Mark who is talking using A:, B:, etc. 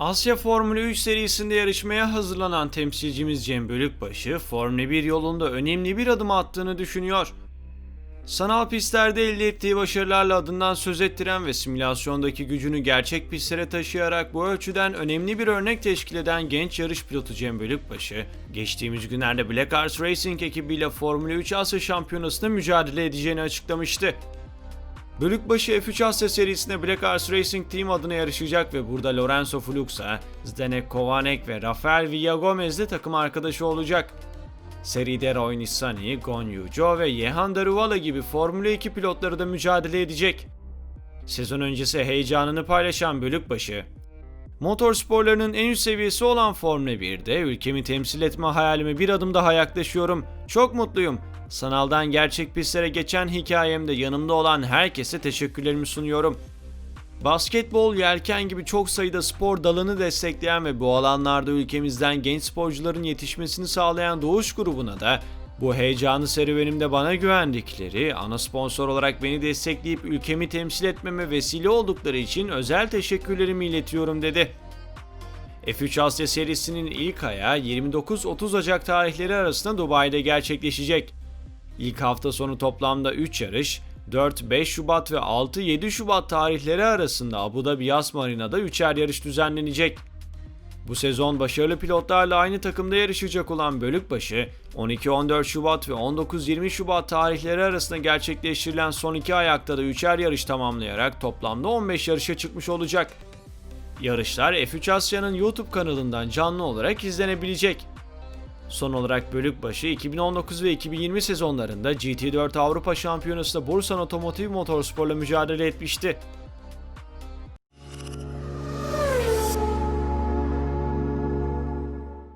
A: Asya Formula 3 serisinde yarışmaya hazırlanan temsilcimiz Cem Bölükbaşı, Formula 1 yolunda önemli bir adım attığını düşünüyor. Sanal pistlerde elde ettiği başarılarla adından söz ettiren ve simülasyondaki gücünü gerçek pistlere taşıyarak bu ölçüden önemli bir örnek teşkil eden genç yarış pilotu Cem Bölükbaşı, geçtiğimiz günlerde Black Arts Racing ekibiyle Formula 3 Asya Şampiyonası'nda mücadele edeceğini açıklamıştı. Bölükbaşı F3 Asya serisinde Black Arts Racing Team adına yarışacak ve burada Lorenzo Fluxa, Zdenek Kovanek ve Rafael Villagomez de takım arkadaşı olacak. Seride Roy Nissany, Gon Yujo ve Yehan Daruvala gibi Formula 2 pilotları da mücadele edecek. Sezon öncesi heyecanını paylaşan Bölükbaşı, Motorsporlarının en üst seviyesi olan Formula 1'de ülkemi temsil etme hayalime bir adım daha yaklaşıyorum. Çok mutluyum. Sanaldan gerçek pistlere geçen hikayemde yanımda olan herkese teşekkürlerimi sunuyorum. Basketbol, yelken gibi çok sayıda spor dalını destekleyen ve bu alanlarda ülkemizden genç sporcuların yetişmesini sağlayan Doğuş grubuna da bu heyecanlı serüvenimde bana güvendikleri, ana sponsor olarak beni destekleyip ülkemi temsil etmeme vesile oldukları için özel teşekkürlerimi iletiyorum dedi. F3 Asya serisinin ilk ayağı 29-30 Ocak tarihleri arasında Dubai'de gerçekleşecek. İlk hafta sonu toplamda 3 yarış, 4-5 Şubat ve 6-7 Şubat tarihleri arasında Abu Dhabi Yas Marina'da 3'er yarış düzenlenecek. Bu sezon başarılı pilotlarla aynı takımda yarışacak olan Bölükbaşı, 12-14 Şubat ve 19-20 Şubat tarihleri arasında gerçekleştirilen son iki ayakta da 3'er yarış tamamlayarak toplamda 15 yarışa çıkmış olacak. Yarışlar F3 Asya'nın YouTube kanalından canlı olarak izlenebilecek. Son olarak Bölükbaşı 2019 ve 2020 sezonlarında GT4 Avrupa Şampiyonası'nda Bursan Otomotiv Motorspor'la mücadele etmişti.